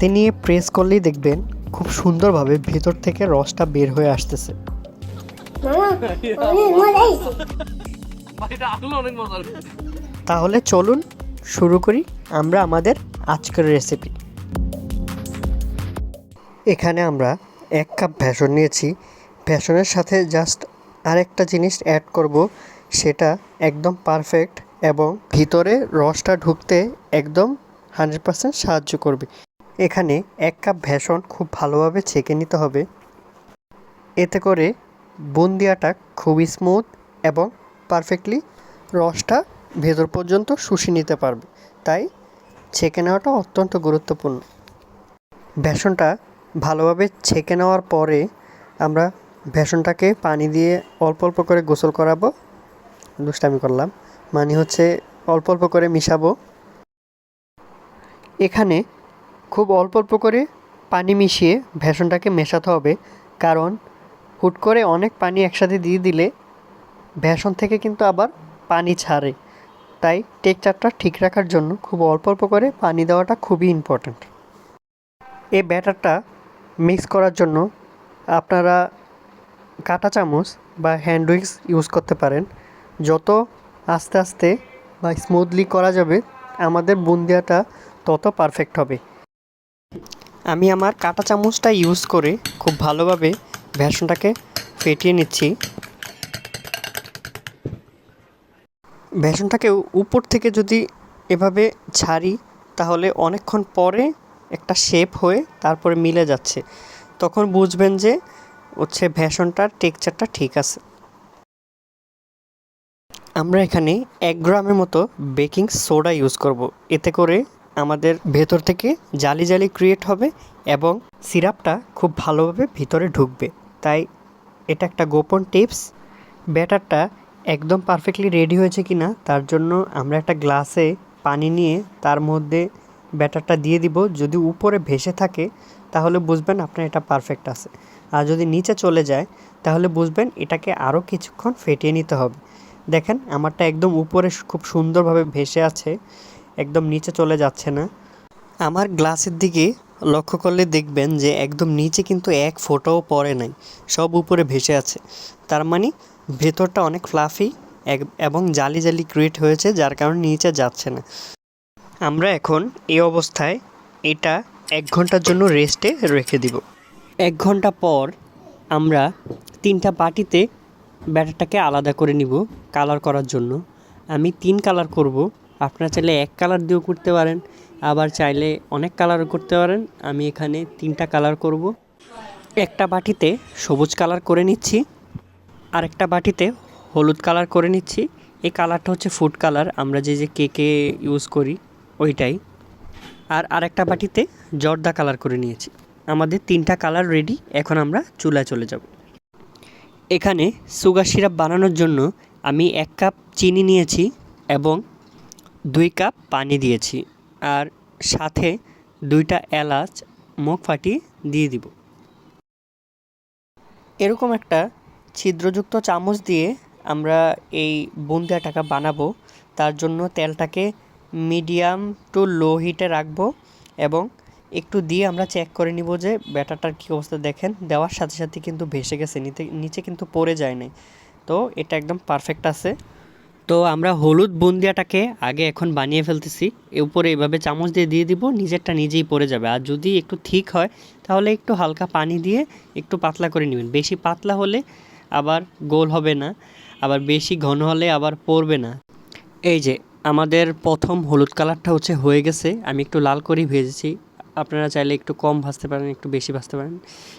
হাতে নিয়ে প্রেস করলেই দেখবেন খুব সুন্দরভাবে ভেতর থেকে রসটা বের হয়ে আসতেছে। তাহলে চলুন শুরু করি আমরা আমাদের আজকের রেসিপি এখানে আমরা এক কাপ ভেষণ নিয়েছি। ভেষণের সাথে জাস্ট আরেকটা জিনিস অ্যাড করব, সেটা একদম পারফেক্ট এবং ভিতরে রসটা ঢুকতে একদম হান্ড্রেড পার্সেন্ট সাহায্য করবে। এখানে এক কাপ ভেষণ খুব ভালোভাবে ছেঁকে নিতে হবে। এতে করে বুন্দিয়াটা খুবই স্মুথ এবং পারফেক্টলি রসটা ভেতর পর্যন্ত শুষে নিতে পারবে। তাই ছেঁকে নেওয়াটা অত্যন্ত গুরুত্বপূর্ণ। বেসনটা ভালোভাবে ছেঁকে নেওয়ার পরে আমরা বেসনটাকে পানি দিয়ে অল্প অল্প করে গোসল করাবো। দুষ্টামি করলাম। মানে হচ্ছে অল্প অল্প করে মিশাবো। এখানে খুব অল্প অল্প করে পানি মিশিয়ে বেসনটাকে মেশাতে হবে। কারণ হুট করে অনেক পানি একসাথে দিয়ে দিলে বেসন থেকে কিন্তু আবার পানি ছাড়ে। তাই টেক্সচারটা ঠিক রাখার জন্য খুব অল্প অল্প করে পানি দেওয়াটা খুবই ইম্পর্ট্যান্ট এই ব্যাটারটা মিক্স করার জন্য আপনারা কাঁটা চামচ বা হ্যান্ড উইক্স ইউজ করতে পারেন। যত আস্তে আস্তে বা স্মুথলি করা যাবে, আমাদের বুন্দিয়াটা তত পারফেক্ট হবে। আমি আমার কাঁটা চামচটা ইউজ করে খুব ভালোভাবে বেসনটাকে ফেটিয়ে নিচ্ছি। বেসনটাকে উপর থেকে যদি এভাবে ছাড়ি, তাহলে অনেকক্ষণ পরে একটা শেপ হয়ে তারপরে মিলে যাচ্ছে। তখন বুঝবেন যে হচ্ছে বেসনটার টেক্সচারটা ঠিক আছে। আমরা এখানে এক গ্রামের মতো বেকিং সোডা ইউজ করব। এতে করে আমাদের ভেতর থেকে জালি জালি ক্রিয়েট হবে এবং সিরাপটা খুব ভালোভাবে ভিতরে ঢুকবে। তাই এটা একটা গোপন টিপস। ব্যাটারটা একদম পারফেক্টলি রেডি হয়েছে কি না তার জন্য আমরা একটা গ্লাসে পানি নিয়ে তার মধ্যে ব্যাটারটা দিয়ে দিব। যদি উপরে ভেসে থাকে, তাহলে বুঝবেন আপনার এটা পারফেক্ট আছে। আর যদি নিচে চলে যায়, তাহলে বুঝবেন এটাকে আরও কিছুক্ষণ ফেটিয়ে নিতে হবে। দেখেন, আমারটা একদম উপরে খুব সুন্দরভাবে ভেসে আছে। একদম নিচে চলে যাচ্ছে না। আমার গ্লাসের দিকে লক্ষ্য করলে দেখবেন যে একদম নিচে কিন্তু এক ফোঁটাও পড়ে নাই, সব উপরে ভেসে আছে। তার মানে ভেতরটা অনেক ফ্লাফি এবং জালি জালি ক্রিয়েট হয়েছে, যার কারণে নিচে যাচ্ছে না। আমরা এখন এই অবস্থায় এটা এক ঘণ্টার জন্য রেস্টে রেখে দিব। এক ঘণ্টা পর আমরা তিনটা বাটিতে ব্যাটারটাকে আলাদা করে নিব কালার করার জন্য। আমি তিন কালার করব। আপনারা চাইলে এক কালার দিয়েও করতে পারেন। আবার চাইলে অনেক কালারও করতে পারেন। আমি এখানে তিনটা কালার করব। একটা বাটিতে সবুজ কালার করে নিচ্ছি। আরেকটা বাটিতে হলুদ কালার করে নিচ্ছি। এই কালারটা হচ্ছে ফুড কালার আমরা যে যে কেকে ইউজ করি, ওইটাই। আর আরেকটা বাটিতে জর্দা কালার করে নিয়েছি। আমাদের তিনটা কালার রেডি এখন আমরা চুলায় চলে যাব। এখানে সুগার সিরাপ বানানোর জন্য আমি এক কাপ চিনি নিয়েছি এবং দুই কাপ পানি দিয়েছি আর সাথে দুইটা এলাচ মুখ ফাটিয়ে দিয়ে দিব। এরকম একটা ছিদ্রযুক্ত চামচ দিয়ে আমরা এই বুন্দিয়াটাকে বানাবো। তার জন্য তেলটাকে মিডিয়াম টু লো হিটে রাখব এবং একটু দিয়ে আমরা চেক করে নিব যে ব্যাটারটার কী অবস্থা। দেখেন, দেওয়ার সাথে সাথে কিন্তু ভেসে গেছে, নিতে নিচে কিন্তু পড়ে যায় নাই। তো এটা একদম পারফেক্ট আছে। তো আমরা হলুদ বুন্দিয়াটাকে আগে এখন বানিয়ে ফেলতেছি। উপরে এভাবে চামচ দিয়ে দিয়ে দিব, নিজেরটা নিজেই পড়ে যাবে। আর যদি একটু ঠিক হয়, তাহলে একটু হালকা পানি দিয়ে একটু পাতলা করে নেবেন। বেশি পাতলা হলে আবার গোল হবে না, আবার বেশি ঘন হলে আবার পড়বে না। এই যে, আমাদের প্রথম হলুদ কালারটা হচ্ছে হয়ে গেছে। আমি একটু লাল করেই ভেজেছি। আপনারা চাইলে একটু কম ভাজতে পারেন, একটু বেশি ভাজতে পারেন।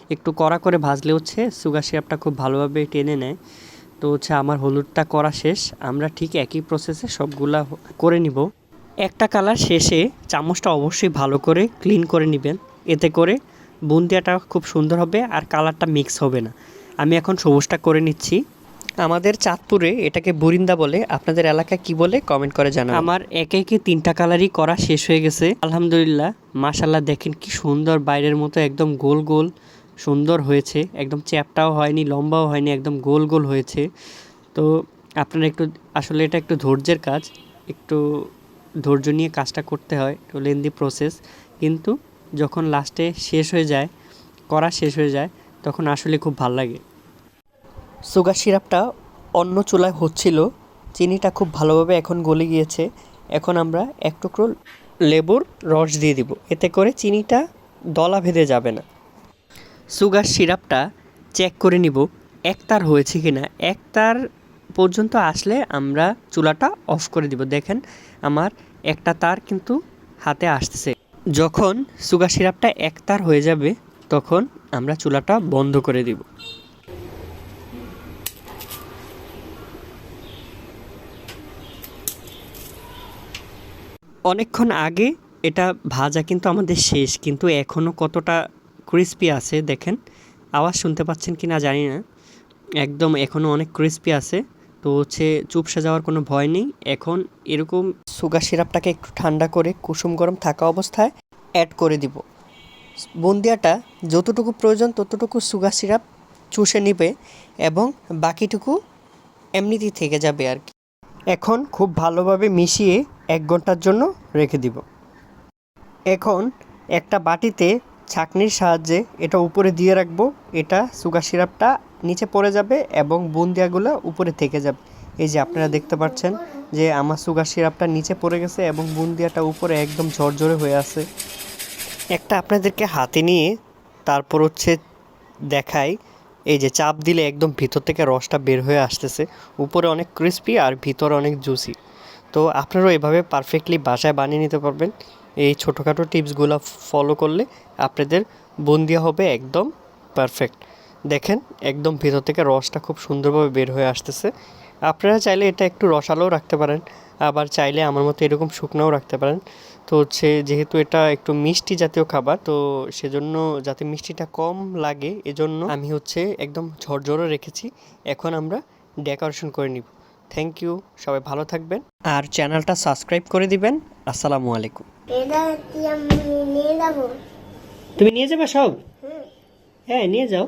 একটু কড়া করে ভাজলে হচ্ছে সুগার সিরাপটা খুব ভালোভাবে টেনে নেয়। তো হচ্ছে আমার হলুদটা করা শেষ। আমরা ঠিক একই প্রসেসে সবগুলা করে নিব। একটা কালার শেষে চামচটা অবশ্যই ভালো করে ক্লিন করে নেবেন। এতে করে বুন্দিয়াটা খুব সুন্দর হবে আর কালারটা মিক্স হবে না। আমি এখন সবুজটা করে নিচ্ছি। আমাদের চাঁদপুরে এটাকে বুরিন্দা বলে, আপনাদের এলাকায় কি বলে কমেন্ট করে জানান আমার একে একে তিনটা কালারই করা শেষ হয়ে গেছে। আলহামদুলিল্লাহ মাশাল্লাহ দেখেন কি সুন্দর বাইরের মতো একদম গোল গোল সুন্দর হয়েছে, একদম চ্যাপটাও হয়নি, লম্বাও হয়নি, একদম গোল গোল হয়েছে। তো আপনারা একটু, আসলে এটা একটু ধৈর্যের কাজ, একটু ধৈর্য নিয়ে কাজটা করতে হয়, একটু লেন্দি প্রসেস কিন্তু যখন লাস্টে শেষ হয়ে যায়, করা শেষ হয়ে যায়, তখন আসলে খুব ভালো লাগে। সুগার সিরাপটা অন্য চুলায় হচ্ছিল, চিনিটা খুব ভালোভাবে এখন গলে গিয়েছে। এখন আমরা এক টুকরো লেবুর রস দিয়ে দিব। এতে করে চিনিটা দলা ভেদে যাবে না। সুগার সিরাপটা চেক করে নিব একতার হয়েছে কি না একতার পর্যন্ত আসলে আমরা চুলাটা অফ করে দিব। দেখেন আমার একটা তার কিন্তু হাতে আসতেছে। যখন সুগার সিরাপটা একতার হয়ে যাবে, তখন আমরা চুলাটা বন্ধ করে দিব। অনেকক্ষণ আগে এটা ভাজা কিন্তু আমাদের শেষ, কিন্তু এখনও কতটা ক্রিস্পি আছে, দেখেন। আওয়াজ শুনতে পাচ্ছেন কি না জানি না। একদম এখনও অনেক ক্রিস্পি আছে। তো হচ্ছে চুপসে যাওয়ার কোনো ভয় নেই। এখন এরকম সুগার সিরাপটাকে একটু ঠান্ডা করে কুসুম গরম থাকা অবস্থায় অ্যাড করে দিব। বন্দিয়াটা যতটুকু প্রয়োজন ততটুকু সুগার সিরাপ চুষে নিবে এবং বাকিটুকু এমনিতেই থেকে যাবে আর কি। এখন খুব ভালোভাবে মিশিয়ে এক ঘণ্টার জন্য রেখে দিব। এখন একটা বাটিতে ছাঁকনির সাহায্যে এটা উপরে দিয়ে রাখব। এটা সুগার সিরাপটা নিচে পড়ে যাবে এবং বুন্দিয়াগুলো উপরে থেকে যাবে। এই যে আপনারা দেখতে পাচ্ছেন যে আমার সুগার সিরাপটা নিচে পড়ে গেছে এবং বুন্দিয়াটা উপরে একদম ঝরঝরে হয়ে আছে। একটা আপনাদেরকে হাতে নিয়ে তারপর হচ্ছে দেখাই, এই যে চাপ দিলে একদম ভিতর থেকে রসটা বের হয়ে আসতেছে। উপরে অনেক ক্রিস্পি আর ভিতরে অনেক জুসি তো আপনারাও এভাবে পারফেক্টলি বাসায় বানিয়ে নিতে পারবেন। এই ছোটোখাটো টিপসগুলো ফলো করলে আপনাদের বন্দিয়া হবে একদম পারফেক্ট দেখেন, একদম ভিতর থেকে রসটা খুব সুন্দরভাবে বের হয়ে আসতেছে। আপনারা চাইলে এটা একটু রসালোও রাখতে পারেন, আবার চাইলে আমার মতো এরকম শুকনাও রাখতে পারেন। তো হচ্ছে যেহেতু এটা একটু মিষ্টি জাতীয় খাবার, তো সেজন্য যাতে মিষ্টিটা কম লাগে, এজন্য আমি হচ্ছে একদম ঝরঝরে রেখেছি। এখন আমরা ডেকোরেশন করে নিব। থ্যাংক ইউ সবাই ভালো থাকবেন। আর চ্যানেলটা সাবস্ক্রাইব করে দিবেন। আসসালামু আলাইকুম। এটা কি আমি নিয়ে যাব। তুমি নিয়ে যাবে সব? হ্যাঁ নিয়ে যাও।